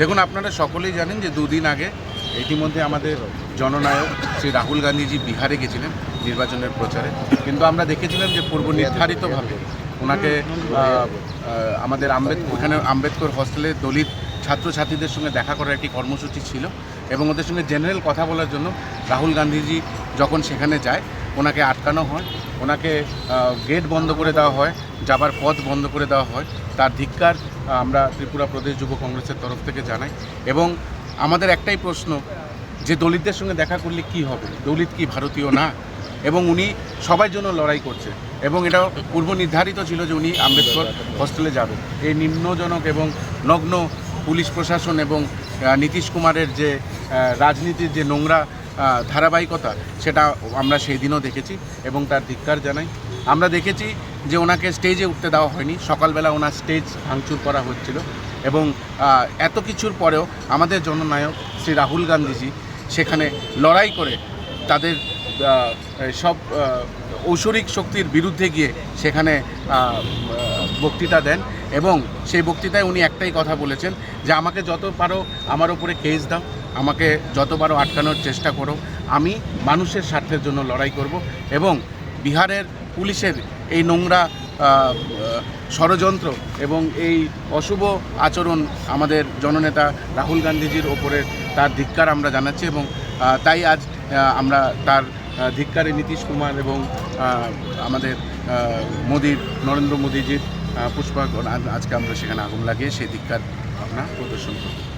দেখুন, আপনারা সকলেই জানেন যে দুদিন আগে ইতিমধ্যে আমাদের জননায়ক শ্রী রাহুল গান্ধীজি বিহারে গেছিলেন নির্বাচনের প্রচারে। কিন্তু আমরা দেখেছিলাম যে পূর্ব নির্ধারিতভাবে ওনাকে আমাদের আম্বেদকর ওখানে আম্বেদকর হস্টেলে দলিত ছাত্রছাত্রীদের সঙ্গে দেখা করার একটি কর্মসূচি ছিল এবং ওদের সঙ্গে জেনারেল কথা বলার জন্য রাহুল গান্ধীজি যখন সেখানে যায় ওনাকে আটকানো হয়, ওনাকে গেট বন্ধ করে দেওয়া হয়, যাবার পথ বন্ধ করে দেওয়া হয়। তার ধিক্কার আমরা ত্রিপুরা প্রদেশ যুব কংগ্রেসের তরফ থেকে জানাই। এবং আমাদের একটাই প্রশ্ন, যে দলিতদের সঙ্গে দেখা করলে কি হবে? দলিত কি ভারতীয় না? এবং উনি সবার জন্য লড়াই করছে। এবং এটা পূর্ব নির্ধারিত ছিল যে উনি আম্বেদকর হস্টেলে যাবেন। এই নিম্নজনক এবং নগ্ন পুলিশ প্রশাসন এবং নীতিশ কুমারের যে রাজনীতির যে নোংরা ধারাবাহিকতা, সেটা আমরা সেই দিনও দেখেছি এবং তার ধিক্কার জানাই। আমরা দেখেছি যে ওনাকে স্টেজে উঠতে দেওয়া হয়নি। সকালবেলা ওনার স্টেজ ভাঙচুর করা হচ্ছিল এবং এত কিছুর পরেও আমাদের জননায়ক শ্রী রাহুল গান্ধীজি সেখানে লড়াই করে তাদের সব ঐশ্বরিক শক্তির বিরুদ্ধে গিয়ে সেখানে বক্তৃতা দেন এবং সেই বক্তৃতায় উনি একটাই কথা বলেছেন যে আমাকে যত পারো আমার ওপরে কেস দাও। আমাকে যতবারও আটকানোর চেষ্টা করো, আমি মানুষের স্বার্থের জন্য লড়াই করব এবং বিহারের পুলিশের এই নোংরা ষড়যন্ত্র এবং এই অশুভ আচরণ আমাদের জননেতা রাহুল গান্ধীজির ওপরে তার ধিক্কার আমরা জানাচ্ছি এবং তাই আজ আমরা তার ধিক্কারে নীতিশ কুমার এবং আমাদের মোদীর নরেন্দ্র মোদীজির পুষ্পা আজকে আমরা সেখানে আগুন লাগিয়ে সেই ধিক্কার আমরা প্রদর্শন করব।